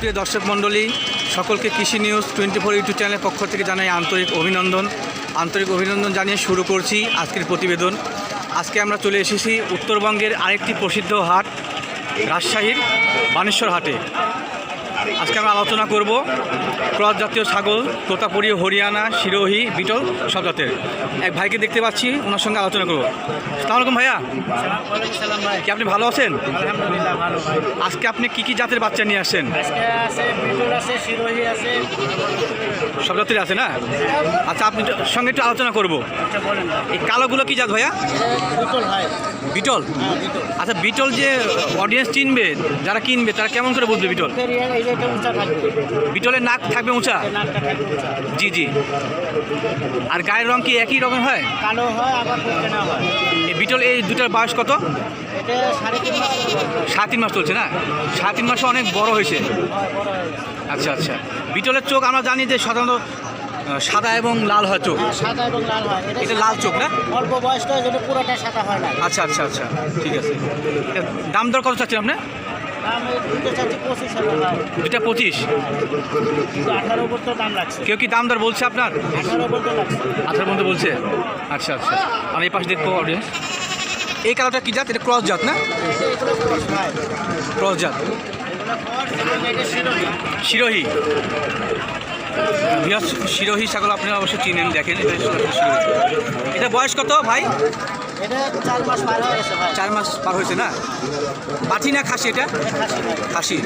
সুপ্রিয় দর্শক মণ্ডলী, সকলকে কৃষি নিউজ টোয়েন্টি ফোর ইউটিউব চ্যানেলের পক্ষ থেকে জানাই আন্তরিক অভিনন্দন। আন্তরিক অভিনন্দন জানিয়ে শুরু করছি আজকের প্রতিবেদন। আজকে আমরা চলে এসেছি উত্তরবঙ্গের আরেকটি প্রসিদ্ধ হাট, রাজশাহীর বানেশ্বর হাটে। আজকে আমরা আলোচনা করব ক্রস জাতীয় ছাগল তোতাপুরি হরিয়ানা সিরোহি বিটল সব জাতের। এক ভাইকে দেখতে পাচ্ছি ওনার সঙ্গে আলোচনা করব। সালাম আলাইকুম ভাইয়া। কি আপনি ভালো আছেন? আজকে আপনি কি কি জাতের বাচ্চা নিয়ে শিরোহি আছে। সব জাতের আছে না? আচ্ছা আপনি সঙ্গে একটু আলোচনা করব। না এই কালোগুলো কি জাত ভাইয়া? বিটল হ্যাঁ আচ্ছা বিটল যে অডিয়েন্স চিনবে যারা কিনবে তারা কেমন করে বুঝবে বিটল? উঁচা থাকবে বিটলের নাক থাকবে উঁচা? নাকটা থাকবে উঁচা। জি জি। আর গায়ের রং কি একই রকম হয়? কালো হয় আবার না হয়। এই বিটল এই দুটার বয়স কত? এটা সাড়ে তিন মাস করে সাড়ে তিন মাস চলছে না? সাড়ে তিন মাসে অনেক বড় হয়েছে। হয়, বড় হয়ে গেছে। আচ্ছা আচ্ছা। বিটলের চোখ আমরা জানি যে সাধারণত সাদা এবং লাল হয় চোখ। হ্যাঁ সাদা এবং লাল হয়। এটা লাল চোখ না? অল্প বয়স পুরোটা সাদা হয় না। আচ্ছা আচ্ছা আচ্ছা। ঠিক আছে। দাম দর কত চাচ্ছেন আপনি? দাম এই দুটো পঁচিশ। কেউ কি দাম দর বলছে আপনার? আঠারো মধ্যে বলছে? আচ্ছা আচ্ছা। আর এই পাশে দেখব অডিয়েন্স এই কালারটা কি জাত? এটা ক্রস জাত না? ক্রস জাত। শিরোহি। বৃহৎ শিরোহি ছাগল আপনারা অবশ্যই চিনেন দেখেন এটা। বয়স কত ভাই। চার মাস পার হয়েছে না? পাঠি না খাসি এটা? এটা খাসি।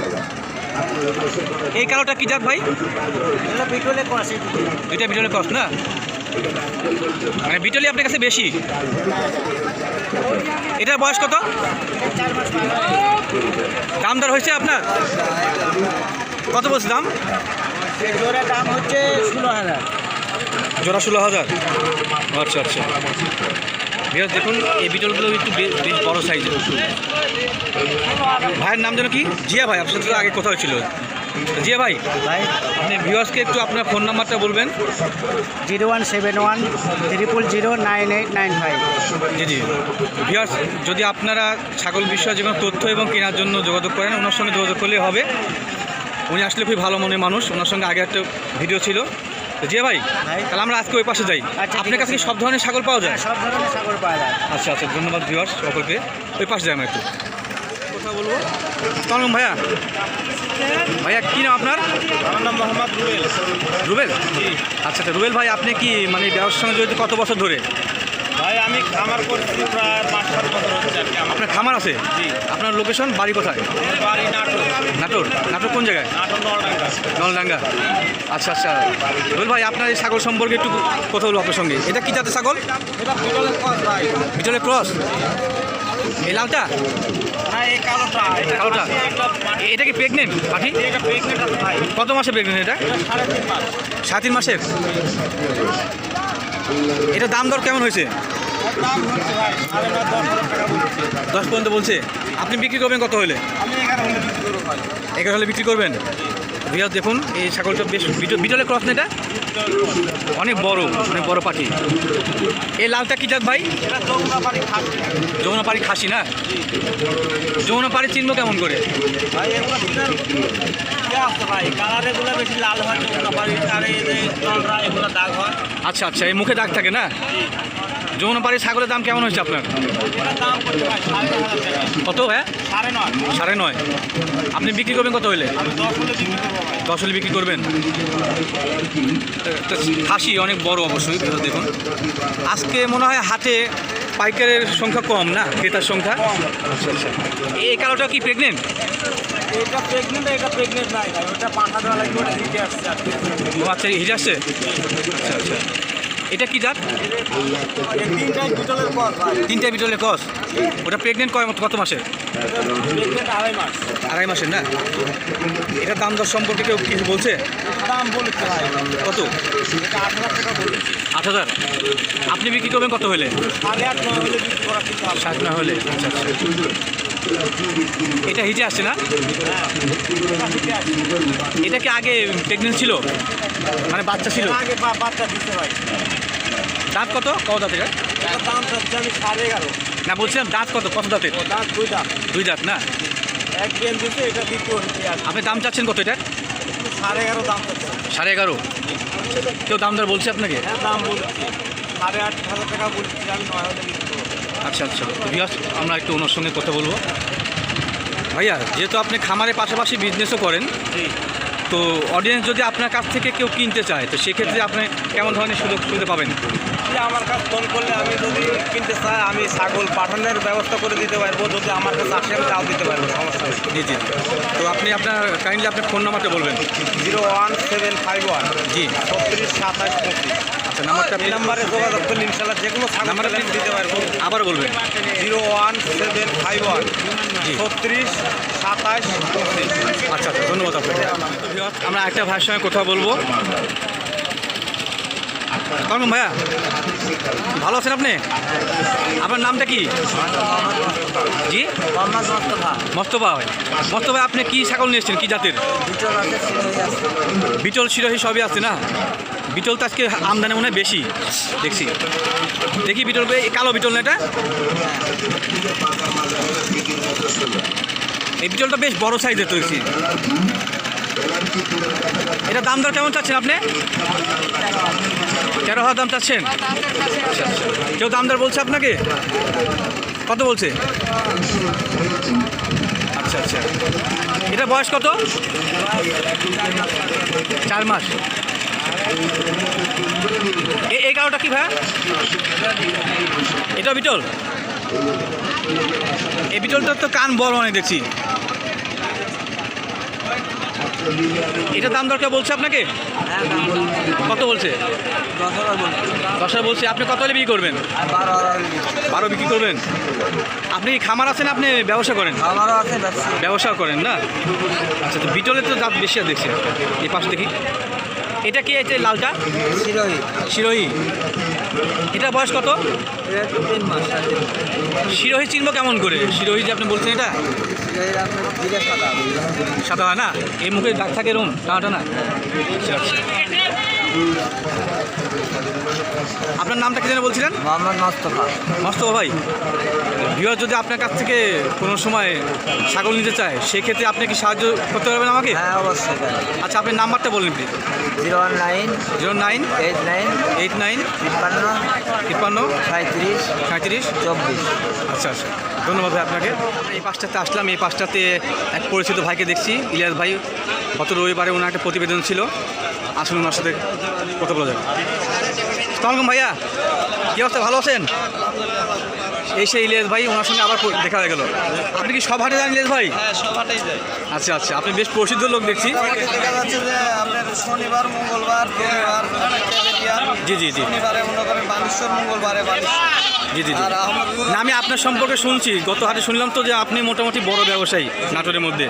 এই কালোটা কি জাত ভাই? দুইটা বিটলের কস্ট না? মানে বিটলি আপনার কাছে বেশি? এটার বয়স কত? দাম দর হয়েছে আপনার? কত বলছে দাম? জোড়ার দাম হচ্ছে ষোলো হাজার। জোড়া ষোলো হাজার। আচ্ছা আচ্ছা। বিরাজ দেখুন এই বিটলগুলো একটু বেশ বড় সাইজের ভাইয়ের নাম যেন কি? জিয়া ভাই আপনার সাথে আগে কথা হয়েছিল। জিয়া ভাই ভাই। আপনি ভিউয়ার্সকে একটু আপনার ফোন নাম্বারটা বলবেন। Zero one seven one triple zero nine eight nine five জি জি। ভিউয়ার্স যদি আপনারা ছাগল বিষয়ে যে কোনো তথ্য এবং কেনার জন্য যোগাযোগ করেন ওনার সঙ্গে যোগাযোগ করলে হবে। উনি আসলে খুবই ভালো মনের মানুষ ওনার সঙ্গে আগে একটা ভিডিও ছিল। জিয়া ভাই। তাহলে আমরা আজকে ওই পাশে যাই। আচ্ছা, আপনার কাছে সব ধরনের ছাগল পাওয়া যায়? সব ধরনের সাগর পাওয়া যায়। আচ্ছা আচ্ছা ধন্যবাদ ভিউয়ার্স সকলকে। ওই পাশে যাই আমরা একটু। কথা বলব? কেমন ভাইয়া। ভাইয়া কী নাম আপনার? আমার নাম মোহাম্মদ রুবেল। রুবেল? আচ্ছা আচ্ছা রুবেল ভাই আপনি কি মানে ব্যবসার সঙ্গে জড়িত কত বছর ধরে? আমি খামার করছি প্রায় পাঁচ সাত বছর হচ্ছে আর কি আমার। আপনার খামার আছে? জি। আপনার লোকেশন বাড়ি কোথায়? বাড়ি নাটক নাটোর? নাটোর কোন জায়গায়? নাটক নলডাঙ্গা। নলডাঙ্গা। আচ্ছা আচ্ছা। রুবেল ভাই আপনার এই ছাগল সম্পর্কে একটু কথা বলব আপনার সঙ্গে। এটা কি জাতের ছাগল? এটা বিটলের ভাই। বিটলের ক্রস এই লালটা? কালোটা। এটা কি প্রেগনেন্ট ভাই। কত মাসে প্রেগনেন্ট এটা? সাড়ে তিন মাসের? এটা দাম দর কেমন হয়েছে? দশ পর্যন্ত বলছে। আপনি বিক্রি করবেন কত হলে? এগারো হলে বিক্রি করবেন? ভিয়াস, দেখুন, এই ছাগলটা বেশ বিটল ক্রস না এটা? অনেক বড় অনেক বড় পাখি। এই লালটা কি জাত ভাই? এটা চৌকা বাড়ি খাচ্ছি যমুনা পাড়ি খাসি না? যমুনা পাড়ি চিনবো কেমন করে? আচ্ছা আচ্ছা এই মুখে দাগ থাকে না? যমুনা পাড়ির ছাগলের দাম কেমন হয়েছে আপনার? কত হ্যাঁ সাড়ে নয়। সাড়ে নয় আপনি বিক্রি করবেন কত হলে দশ হলে বিক্রি করবেন? খাসি অনেক বড় অবশ্যই দেখুন। আজকে মনে হয় হাতে পাইকারের সংখ্যা কম না ক্রেতার সংখ্যা? আচ্ছা আচ্ছা। এই কালোটা কি প্রেগনেন্ট এটা প্রেগনেন্ট এটা প্রেগনেন্ট নাই ওটা পাঁচ হাজার লাগবে আসছে আচ্ছা হিজে আসছে? আচ্ছা আচ্ছা। এটা কি জাত? তিনটা বিটলের কস। ওটা প্রেগনেন্ট কত মাসে আড়াই মাসের না? এটা দাম দর সম্পর্কে কেউ কিছু বলছে? কত? আট হাজার। আপনি বিক্রি করবেন কত হলে? ষাট না হলে। আচ্ছা আচ্ছা। এটা হিজে আসছে না? এটা কি আগে প্রেগনেন্ট ছিল? মানে বাচ্চা ছিল? বাচ্চা দাঁত কত? কত দাঁতের? দাম চাচ্ছি আমি সাড়ে এগারো। না বলছিলাম দাঁত কত? কত দাঁতের? দাঁত দুই দাঁত। দুই দাঁত না? এক এটা দ্বিতীয় আপনি দাম চাচ্ছেন কত এটা সাড়ে এগারো দাম সাড়ে এগারো? কেউ দাম দর বলছে আপনাকে? হ্যাঁ দাম বলছি। সাড়ে আট হাজার টাকা বলছি আমি নয় হাজার আচ্ছা আচ্ছা। আমরা একটু ওনার সঙ্গে কথা বলব। ভাইয়া যেহেতু আপনি খামারের পাশাপাশি বিজনেসও করেন তো অডিয়েন্স যদি আপনার কাছ থেকে কেউ কিনতে চায় তো সেক্ষেত্রে আপনি কেমন ধরনের সুযোগ সুবিধা পাবেন? যে আমার কাছে ফোন করলে আমি যদি কিনতে চাই আমি ছাগল পাঠানোর ব্যবস্থা করে দিতে পারব। যদি আমার কাছে আসে আমি তাও দিতে পারব সমস্যা জি জি তো আপনি আপনার কাইন্ডলি আপনার ফোন নাম্বারটা বলবেন। Zero one seven five one. জি। ছত্রিশ সাতাশ পঁচিশ। আচ্ছা নাম্বারটা এই নাম্বারে যোগাযোগ করলে ইনশাল্লাহ যে কোনো আমি দিতে পারব। আবার বলবেন। Zero one seven five one. জি। ছত্রিশ সাতাশ আচ্ছা আচ্ছা ধন্যবাদ আপনাকে। আমরা একটা ভাইয়ের সঙ্গে কথা বলব। কেমন ভাইয়া ভালো আছেন আপনি? আপনার নামটা কি? জি? মস্তফা ভাই। মস্তফা ভাই আপনি কি ছাগল নিয়ে এসেছেন? কি জাতের? বিটল শিরোহী সবই আছে না? বিটল তো আজকে আমদানি মনে হয় বেশি। দেখছি। দেখি বিটল ভাই, কালো বিটল না এটা? এই বিটলটা বেশ বড় সাইজের তো দেখছি এটা দাম দর কেমন চাচ্ছেন আপনি? তেরো হাজার দাম চাচ্ছেন। কেউ দাম দর বলছে আপনাকে? কত বলছে? আচ্ছা আচ্ছা। এটা বয়স কত? চার মাস। এই কারোটা কি ভাইয়া? এটা বিটল? এই বিটলটার তো কান বড় অনেক দেখছি। এটা দাম দরকার বলছে আপনাকে? কত বলছে? দশ হাজার বলছি। আপনি কত হলে বিক্রি করবেন? বারো বিক্রি করবেন? আপনি খামার আছেন? আপনি ব্যবসা করেন? ব্যবসা করেন না? আচ্ছা তো বিটলের তো দাম বেশি আর দেখছি। এই পাশে দেখি। এটা কি যে লালটা? সিরোহি শিরোহী। এটা বয়স কত। শিরোহী চিনবো কেমন করে? শিরোহী যে আপনি বলছেন এটা? সাদা হয় না? এই মুখে দাগ থাকে রুম টানা না আচ্ছা আচ্ছা। আপনার নামটা কি যেন বলছিলেন? মোহাম্মদ মোস্তফা। মস্তফা ভাই ভিউয়ার যদি আপনার কাছ থেকে কোনো সময় ছাগল নিতে চায় সেক্ষেত্রে আপনি কি সাহায্য করতে পারবেন আমাকে? হ্যাঁ অবশ্যই আচ্ছা আপনার নাম্বারটা বলুন please zero one nine zero nine eight nine eight nine তিপ্পান্ন তিপ্পান্ন সাঁত্রিশ সাঁত্রিশ চব্বিশ। আচ্ছা আচ্ছা। ধন্যবাদ ভাই আপনাকে। এই পাঁচটাতে আসলাম এই পাঁচটাতে এক পরিচিত ভাইকে দেখছি। ইলিয়াস ভাই গত রবিবারে ওনার একটা প্রতিবেদন ছিল। আসুন ওনার সাথে কথা বলা যাবে। ভাইয়া। কী অবস্থা? ভালো আছেন? এই সেই ইলিয়াস ভাই ওনার সঙ্গে আবার দেখা হয়ে গেল। আপনি কি সব হাটে যান ইলিয়াস ভাই? হ্যাঁ আচ্ছা আচ্ছা। আপনি বেশ প্রসিদ্ধ লোক দেখছি। দেখা যাচ্ছে যে আপনার শনিবার মঙ্গলবার রবিবার জি জি জি। শনিবারে মনে করেন বানেশ্বর মঙ্গলবারে জি জি জি। আর আহমদপুর না আমি আপনার সম্পর্কে শুনছি। গত হাটে শুনলাম তো যে আপনি মোটামুটি বড় ব্যবসায়ী নাটোরের মধ্যে।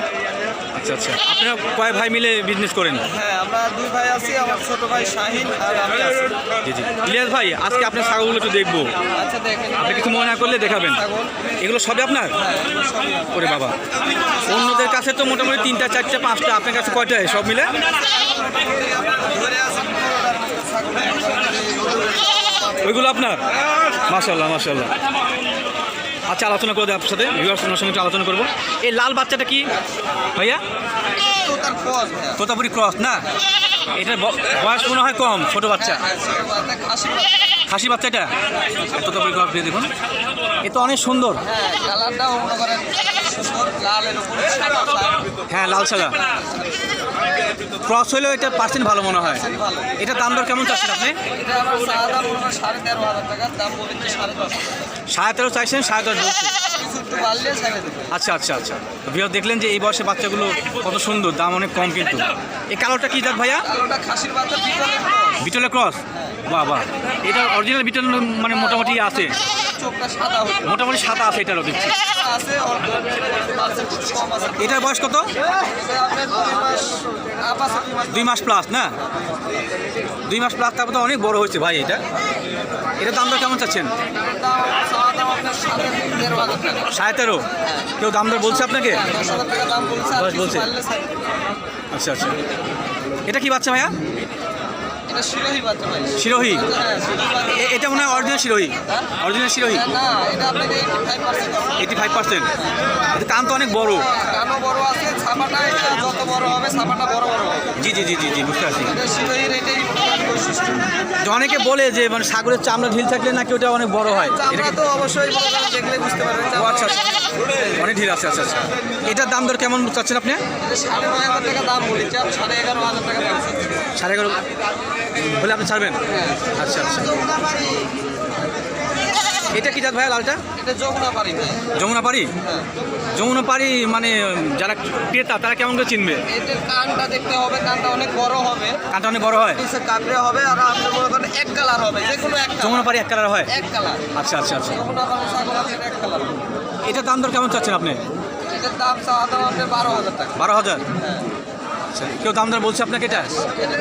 আচ্ছা আচ্ছা। আপনারা কয় ভাই মিলে বিজনেস করেন? হ্যাঁ আমরা দুই ভাই আছি আমার ছোট ভাই শাহিন আর আমি আছি। জি জি। ইলিয়াস ভাই আজকে আপনার ছাগলগুলো একটু দেখব। আচ্ছা দেখেন। আপনি কিছু মনে না করলে দেখাবেন। এগুলো সবই আপনার? হ্যাঁ। ওরে বাবা। অন্যদের কাছে তো মোটামুটি তিনটা চারটে পাঁচটা আপনার কাছে কয়টা? সব মিলে? ওইগুলো আপনার? মাশাল্লাহ মাশাল্লাহ আচ্ছা আলোচনা করে দেবো আপনার সাথে। ভিউয়ার্স সঙ্গে আলোচনা করব। এই লাল বাচ্চাটা কি? ভাইয়া? তোতাপুরি ক্রস না? এটার ব- বয়স মনে হয় কম ছোট বাচ্চা। খাসি বাচ্চা এটা? তোতাপুরি ক্রস দিয়ে দেখুন। এ তো অনেক সুন্দর। হ্যাঁ লাল সাদা। ক্রস হলেও এটা পার্সেন্ট ভালো মনে হয়। এটা দাম দর কেমন চাচ্ছেন আপনি? এটা সাড়ে তেরো চাইছেন সাড়ে দশ আচ্ছা আচ্ছা আচ্ছা। ভিও দেখলেন যে এই বয়সে বাচ্চাগুলো কত সুন্দর দাম অনেক কম কিন্তু। এই কালোটা কি জাত ভাইয়া? বিটলের ক্রস বাহ বাহ। এটা অরিজিনাল বিটল মানে মোটামুটি আছে। মোটামুটি সাদা আছে এটারও দেখছি। এটার বয়স কত? দুই মাস প্লাস না? দুই মাস প্লাস তারপর তো অনেক বড় হয়েছে ভাই এটা। এটার দাম দর কেমন চাচ্ছেন? সাড়ে তেরো। কেউ দাম দর বলছে আপনাকে? দশ বলছে। আচ্ছা আচ্ছা। এটা কি বাচ্চা ভাইয়া? এটা শিরোহী এটা মনে হয় অরিজিনাল শিরোহী। অরিজিনাল শিরোহী? এটা এইটি ফাইভ পার্সেন্ট ফাইভ কান তো অনেক বড়। বড় আছে, ছাপাটা যত বড় হবে, ছাপাটা বড় বড় জি জি জি জি জি বুঝতে পারছি। অনেকে বলে যে মানে সাগরের চামড়া ঢিল থাকলে নাকি ওটা অনেক বড় হয়? এটা তো অবশ্যই দেখলে বুঝতে পারবেন আচ্ছা আচ্ছা। অনেক ঢিল আছে আচ্ছা আচ্ছা। এটার দাম দর কেমন চাচ্ছেন আপনি? সাড়ে নয় হাজার টাকা দাম সাড়ে এগারো হাজার টাকা সাড়ে এগারো বলে আপনি ছাড়বেন? হ্যাঁ। আচ্ছা আচ্ছা। এটা কি জাত ভাই লালটা? এটা যমুনা পারি যমুনা পাড়ি? হ্যাঁ। যমুনা পাড়ি মানে যারা ক্রেতা তারা কেমন করে চিনবে? এটার কানটা দেখতে হবে কানটা অনেক বড় হবে। কানটা অনেক বড় হয়? কাবরে হবে আর আপনি মনে করেন এক কালার হবে যে কোনো এক যমুনা পাড়ি এক কালার হয়? এক কালার। আচ্ছা আচ্ছা আচ্ছা। যমুনা পারি ছাগল আছে এটা এক কালার। এটার দাম দর কেমন চাচ্ছেন আপনি? এটার দাম চাওয়া দাম আপনার বারো হাজার টাকা। বারো হাজার? হ্যাঁ। আচ্ছা কেউ দাম দর বলছে আপনাকে এটা?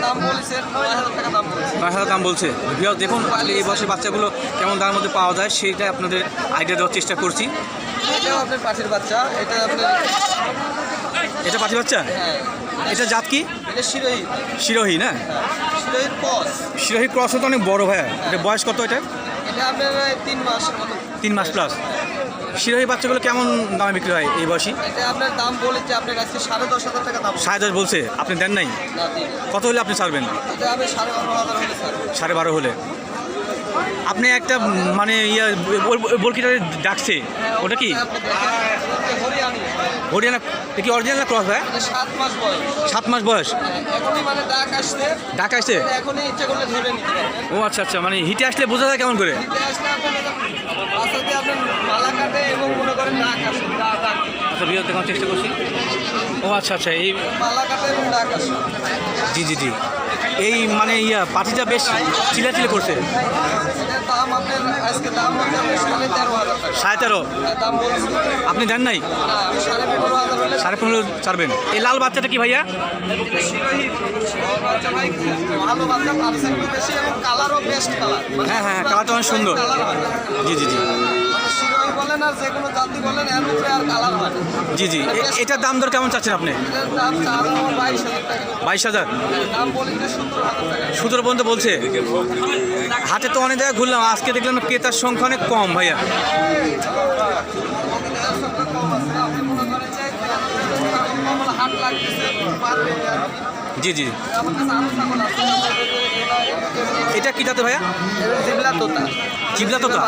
দাম নয় হাজার দাম বলেছে। দাম ভিউয়ার্স দেখুন আসলে এই বয়সের বাচ্চাগুলো কেমন দামের মধ্যে পাওয়া যায় সেইটা আপনাদের আইডিয়া দেওয়ার চেষ্টা করছি। এটাও আপনার পাখির বাচ্চা এটা আপনার এটা পাখি বাচ্চা? হ্যাঁ। এটা জাত কি? এটা শিরোহী। শিরোহী না? শিরোহীর শিরোহী ক্রস তো অনেক বড় ভাইয়া। এটা বয়স কত এটা? এটা আপনার তিন মতো। তিন মাস প্লাস শিরোহী বাচ্চাগুলো কেমন দামে বিক্রি হয় এই বয়সী এটা আপনার দাম বলেছে আপনার কাছে সাড়ে দশ হাজার টাকা দাম সাড়ে দশ বলছে আপনি দেন নাই কত হলে আপনি ছাড়বেন এটা আমি সাড়ে বারো হাজার হলে স্যার সাড়ে বারো হলে আপনি একটা মানে ইয়া বলকিটা ডাকছে ওটা কি আপনি দেখেন, এটা হরিয়ানি হরিয়ানা কি অরিজিনাল ক্রস ভাই? সাত মাস বয়স। সাত মাস বয়স। হ্যাঁ, এখনই মানে ডাক আসছে। ডাক আসছে? এখনই ইচ্ছে করলে ধরে নিতে ও আচ্ছা আচ্ছা মানে হিটে আসলে বোঝা যায় কেমন করে? নিতে আসলে আপনার মালা কাটে এবং মনে করেন ডাক আসে ডাক আচ্ছা বিরত দেখানোর চেষ্টা করছি। ও আচ্ছা আচ্ছা এই মালা কাটে এবং ডাক আসে। জি জি জি। এই মানে ইয়া পার্টিটা বেশ চিলাচিলি করছে। দাম হচ্ছে আপনার সাড়ে তেরো আপনি দেন নাই? সাড়ে পনেরো ছাড়বেন। এই লাল বাচ্চাটা কি ভাইয়া? কালার হ্যাঁ, হ্যাঁ, কালারটা অনেক সুন্দর। জি জি জি। হয়। জি। জি এটার দাম দর কেমন চাচ্ছেন আপনি? বাইশ হাজার। সতেরো পর্যন্ত বলছে হাতে তো অনেক জায়গায় ঘুরলাম আজকে দেখলাম ক্রেতার সংখ্যা অনেক কম ভাইয়া আপনি মনে করেন যে কমল হাট লাগতেছে পারবে আর কি। জি জি। এটা কি তাতে ভাইয়া? জিবলা তোতা জিবলা তোতা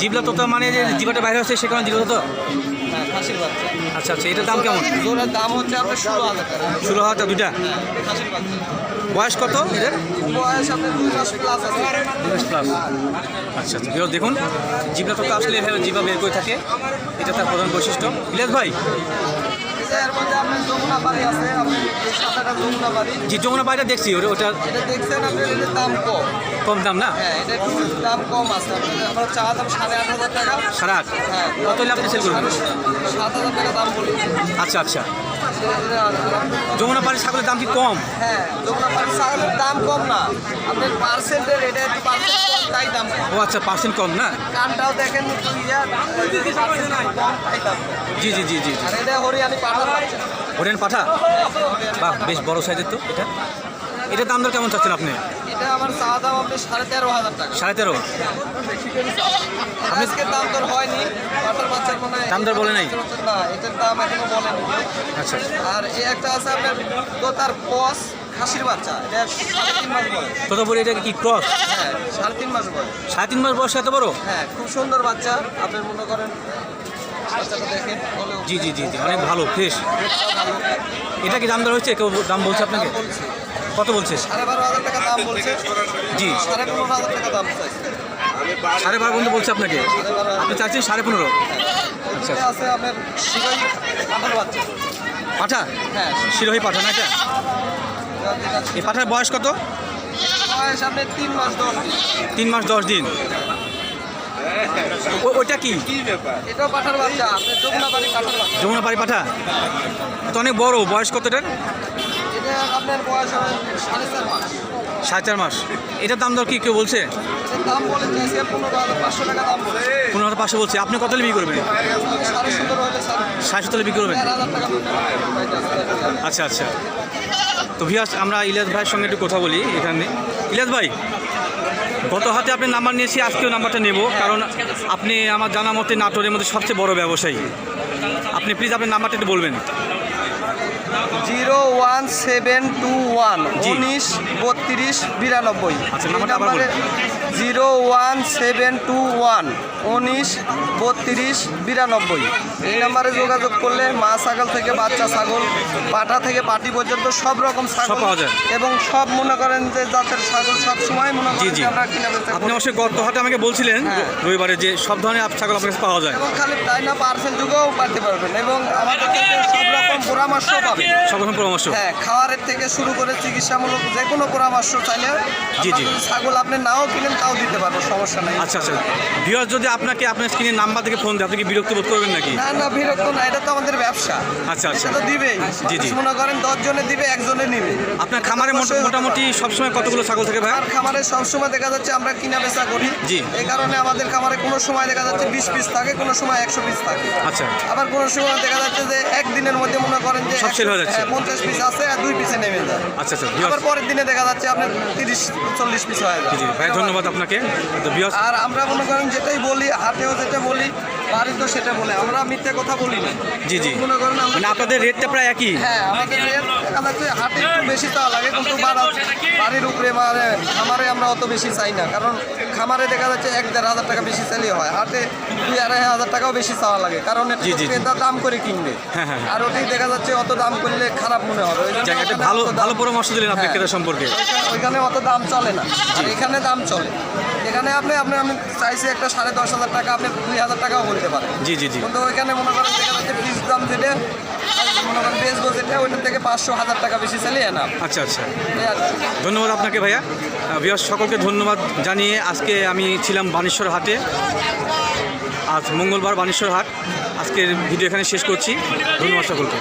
জিবলা তোতা মানে যে জিবাটা বাইরে হচ্ছে সেখানে জিবলা তোতা হ্যাঁ আচ্ছা আচ্ছা এটার দাম কেমন? দাম হচ্ছে আপনার ষোলো হাজার ষোলো হাজার দুইটা? বয়স কত এদের? আচ্ছা আচ্ছা বিরোধ দেখুন। জিবলা তোতা আসলে জিবা বের করে থাকে। এটা তার প্রধান বৈশিষ্ট্য। ইলিয়াস ভাই? এর মধ্যে আপনার যমুনা বাড়ি আছে আপনি এই সাদাটা যমুনা বাড়ি যে যমুনা বাড়িটা দেখছি ওটা ওটা এটা দেখছেন আপনার দাম কম। কম দাম না? হ্যাঁ এটা একটু দাম কম আছে। চা দাম সাড়ে আট হাজার টাকা। সাড়ে আট? হ্যাঁ। কত হলে আপনি সেল করবেন? সাত হাজার টাকা দাম বলি। আচ্ছা আচ্ছা। যমুনা পাড়ির ছাগলের দাম কি কম? হ্যাঁ যমুনা বাড়ির ছাগলের দাম কম না। আপনার পার্সেন্টের এটা একটু পার্সেন্ট কম তাই দাম ও আচ্ছা পার্সেন্ট কম না? কানটাও দেখেন। জি জি জি জি হরিয়ানি বাচ্চা হরিয়ান পাঠা? বাহ বেশ বড় সাইজের তো এটা। এটার দাম দর কেমন চাচ্ছেন আপনি? এটা আমার চা দাম আপনি সাড়ে তেরো হাজার টাকা। সাড়ে তেরো? আজকে দাম দর হয়নি দাম দর বলে নাই? না এটার দাম এখনও বলেনি আচ্ছা। আর এই একটা আছে আপনার পস খাসির বাচ্চা। এটা সাড়ে তিন মাস বয়স। কত বলে এটা কি ক্রস? হ্যাঁ সাড়ে তিন মাস বয়স। সাড়ে তিন মাস বয়স এত বড়? হ্যাঁ খুব সুন্দর বাচ্চা। আপনার মনে করেন দেখেন জি জি জি জি অনেক ভালো ফ্রেশ। এটা কি দাম দর হচ্ছে কেউ দাম বলছে আপনাকে? কত বলছে সাড়ে বারো হাজার টাকা দাম বলছে। জি। সাড়ে পনেরো হাজার টাকা দাম চাইছে সাড়ে বারো পর্যন্ত বলছে আপনাকে? আপনি চাচ্ছেন সাড়ে পনেরো? আচ্ছা। আছে আপনার শিবাই পাঠার বাচ্চা। পাঠা? হ্যাঁ। শিরোহী পাঠা না এটা এই পাঠার বয়স কত? বয়স আপনার তিন মাস দশ দিন। তিন মাস দশ দিন। ও- ওইটা কি? যমুনা পাড়ি পাঠা? তো অনেক বড়। বয়স কত এটার বয়স হবে সাড়ে চার মাস। সাড়ে চার মাস। এটার দাম দর কি কেউ বলছে? দাম বলে চাইছে পনেরো হাজার পাঁচশো টাকা দাম বলে পনেরো হাজার পাঁচশো বলছে। আপনি কত বিক্রি করবেন? সাড়ে সতেরো বিক্রি করবেন? আচ্ছা আচ্ছা। তো ভিয়াস আমরা ইলিয়াস ভাইয়ের সঙ্গে একটু কথা বলি এখানে। ইলিয়াস ভাই গত হাতে আপনি নাম্বার নিয়েছি আজকেও নাম্বারটা নেব। কারণ আপনি আমার জানা মতে নাটোরের মধ্যে সবচেয়ে বড় ব্যবসায়ী। আপনি প্লিজ আপনার নাম্বারটা একটু বলবেন। Zero one seven two one. উনিশ বত্রিশ বিরানব্বই আচ্ছা। Zero one seven two one উনিশ বত্রিশ বিরানব্বই এই নাম্বারে যোগাযোগ করলে মা ছাগল থেকে বাচ্চা ছাগল পাটা থেকে পাটি পর্যন্ত সব রকম ছাগল পাওয়া যায়। এবং সব মনে করেন যে জাতের ছাগল সব সময় মনে করেন আমরা কিনা বেচা আপনি। অবশ্যই গত হাতে আমাকে বলছিলেন হ্যাঁ। রবিবারে যে সব ধরনের আপ- ছাগল আপনার কাছে পাওয়া যায় এবং খালি তাই না পার্সেল যুগেও পাইতে পারবেন এবং আমাদের থেকে সব রকম পরামর্শ পাবেন সব পরামর্শ। হ্যাঁ খাওয়ারের থেকে শুরু করে চিকিৎসামূলক যে কোনো পরামর্শ চাইলে জি, জি। ছাগল আপনি নাও কিনেন তাও দিতে পারব সমস্যা নেই। আচ্ছা আচ্ছা। ভিওর যদি আপনাকে আপনার স্ক্রিনের নাম্বার থেকে ফোন দেয় আপনি কি বিরক্ত বোধ করবেন নাকি? না না বিরক্ত না এটা তো আমাদের ব্যবসা। আচ্ছা, আচ্ছা। তো দিবেই। জি, জি। মনে করেন দশ জনে দিবে একজনে নিবে। আপনার খামারে মোটামুটি সবসময় কতগুলো ছাগল থাকে ভাই? খামারে সবসময় দেখা যাচ্ছে আমরা কিনা বেচা করি। জি। এই কারণে আমাদের খামারে কোনো সময় দেখা যাচ্ছে বিশ পিস থাকে কোনো সময় একশো পিস থাকে। আচ্ছা। আবার কোনো সময় দেখা যাচ্ছে যে একদিনের মধ্যে মনে করেন যে সব sell হয়ে যাচ্ছে। হ্যাঁ, পঞ্চাশ পিস আছে আর দুই পিসে নেমে যায়। আচ্ছা আচ্ছা আবার পরের দিনে দেখা যাচ্ছে আপনার তিরিশ চল্লিশ পিস হয়ে যায়। ভাই ধন্যবাদ আপনাকে। আর আমরা মনে করেন যেটাই বলি হাটেও যেটা বলি বাড়িতেও সেটা বলে আমরা মিথ্যে কথা বলি না। জি জি। মনে করেন মানে আপনাদের রেটটা প্রায় একই। হ্যাঁ আমাদের রেট দেখা যাচ্ছে হাটে একটু বেশি চাওয়া লাগে কিন্তু বাড়া- বাড়ির উপরে মানে খামারে আমরা অত বেশি চাই না। কারণ খামারে দেখা যাচ্ছে এক দেড় হাজার টাকা বেশি চাইলে হয়। হাটে দুই আড়াই হাজার টাকাও বেশি চাওয়া লাগে। কারণ এটা তো দাম করে কিনবে। হ্যাঁ, হ্যাঁ। আর ওটাই দেখা যাচ্ছে অত দাম করলে খারাপ মনে হবে ওখানে ভালো ভালো পরামর্শ দিলেন আপনি হ্যাঁ। ক্রেতা সম্পর্কে। ওইখানে- অত দাম চলে না। আর এখানে দাম চলে। এখানে আপনি আপনি আমি চাইছি একটা সাড়ে দশ হাজার টাকা আপনি দুই হাজার টাকাও বলতে পারেন। জি জি জি। কিন্তু ওইখানে মনে করেন দেখা যাচ্ছে পিস দাম যেটা মনে করেন বেচবো যেটা ওইটার থেকে পাঁচশো হাজার টাকা বেশি চালিয়ে না আচ্ছা আচ্ছা। ধন্যবাদ আপনাকে ভাইয়া। ভিওর সকলকে ধন্যবাদ জানিয়ে আজকে আমি ছিলাম বানেশ্বর হাটে। আজ মঙ্গলবার বানেশ্বর হাট। আজকের ভিডিও এখানে শেষ করছি। ধন্যবাদ সকলকে।